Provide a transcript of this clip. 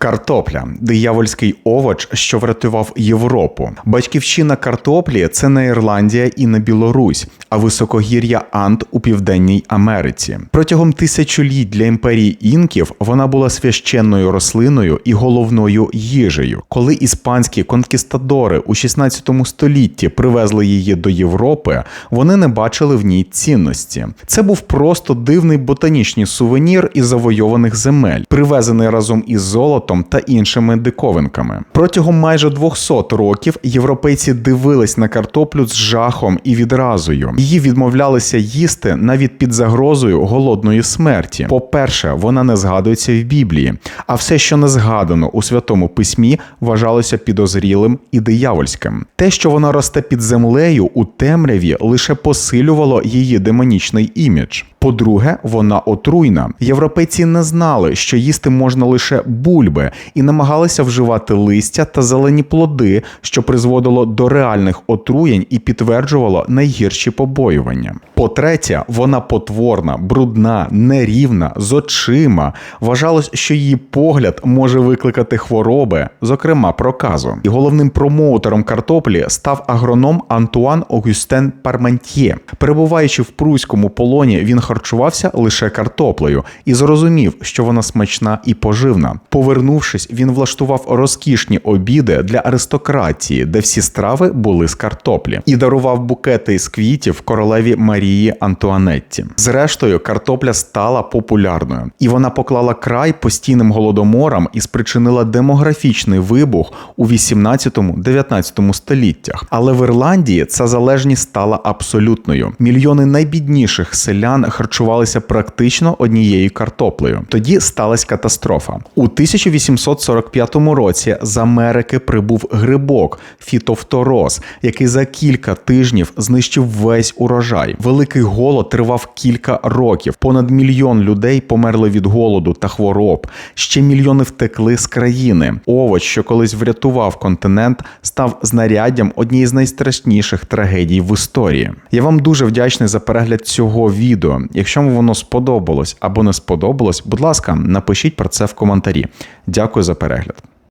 Картопля диявольський овоч, що врятував Європу. Батьківщина картоплі це не Ірландія і не Білорусь, а високогір'я Анд у Південній Америці. Протягом тисячоліть для імперії інків вона була священною рослиною і головною їжею. Коли іспанські конкістадори у 16 столітті привезли її до Європи, вони не бачили в ній цінності. Це був просто дивний ботанічний сувенір із завойованих земель, привезений разом із золотом та іншими диковинками. Протягом майже 200 років європейці дивились на картоплю з жахом і відразою. Її відмовлялися їсти навіть під загрозою голодної смерті. По-перше, вона не згадується в Біблії, а все, що не згадано у святому письмі, вважалося підозрілим і диявольським. Те, що вона росте під землею у темряві, лише посилювало її демонічний імідж. По-друге, вона отруйна. Європейці не знали, що їсти можна лише бульби, і намагалися вживати листя та зелені плоди, що призводило до реальних отруєнь і підтверджувало найгірші побоювання. По-третє, вона потворна, брудна, нерівна, з очима. Вважалось, що її погляд може викликати хвороби, зокрема проказу. І головним промоутером картоплі став агроном Антуан Огюстен Парментьє. Перебуваючи в пруському полоні, він харчувався лише картоплею і зрозумів, що вона смачна і поживна. Повернувшись, він влаштував розкішні обіди для аристократії, де всі страви були з картоплі, і дарував букети із квітів королеві Марії Антуанетті. Зрештою, картопля стала популярною, і вона поклала край постійним голодоморам і спричинила демографічний вибух у 18-19 століттях. Але в Ірландії ця залежність стала абсолютною. Мільйони найбідніших селян харчувалися практично однією картоплею. Тоді сталася катастрофа. У 1845 році з Америки прибув грибок фітофтороз, який за кілька тижнів знищив весь урожай. Великий голод тривав кілька років. Понад мільйон людей померли від голоду та хвороб. Ще мільйони втекли з країни. Овоч, що колись врятував континент, став знаряддям однієї з найстрашніших трагедій в історії. Я вам дуже вдячний за перегляд цього відео. Якщо вам воно сподобалось або не сподобалось, будь ласка, напишіть про це в коментарі. Дякую за перегляд.